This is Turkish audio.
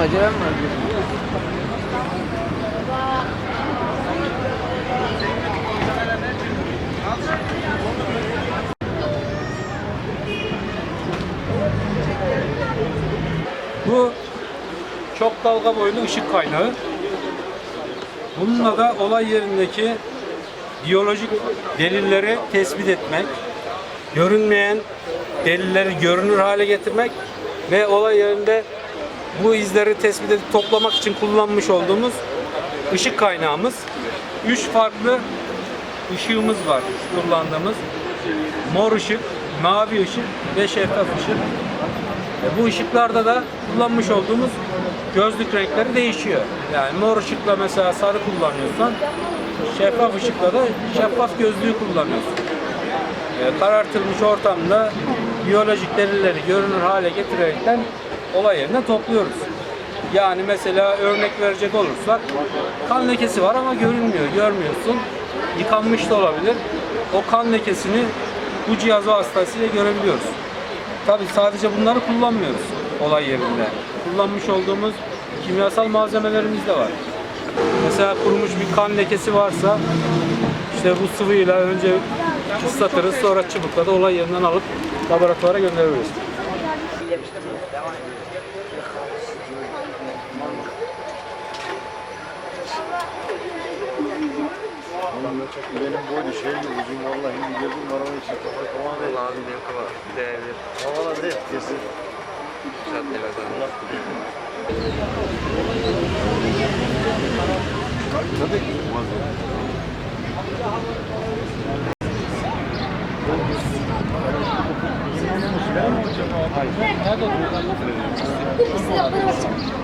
mı acaba mı? Bu çok dalga boylu ışık kaynağı. Bununla da olay yerindeki biyolojik delilleri tespit etmek, görünmeyen delilleri görünür hale getirmek ve olay yerinde bu izleri tespit edip toplamak için kullanmış olduğumuz ışık kaynağımız. Üç farklı ışığımız var kullandığımız. Mor ışık, mavi ışık ve şeffaf ışık. E, Bu ışıklarda da kullanmış olduğumuz gözlük renkleri değişiyor. Yani mor ışıkla mesela sarı kullanıyorsan şeffaf ışıkla da şeffaf gözlüğü kullanıyorsun. E, karartılmış ortamda biyolojik delilleri görünür hale getirerekten olay yerine topluyoruz. Yani mesela örnek verecek olursak kan lekesi var ama görünmüyor, görmüyorsun. Yıkanmış da olabilir. O kan lekesini bu cihaz vasıtasıyla görebiliyoruz. Tabii sadece bunları kullanmıyoruz olay yerinde. Kullanmış olduğumuz kimyasal malzemelerimiz de var. Mesela kurumuş bir kan lekesi varsa işte bu sıvıyla önce ıslatırız sonra çubukla da olay yerinden alıp laboratuvara göndeririz. Benim boydu şey uzun vallahi şimdi gözüm var ama işte kafa tamam değil. Abi ne kadar değerli Havalar değil kesin. caddelerden. Tabii ki. Olmaz ya. Siz de bana bakın.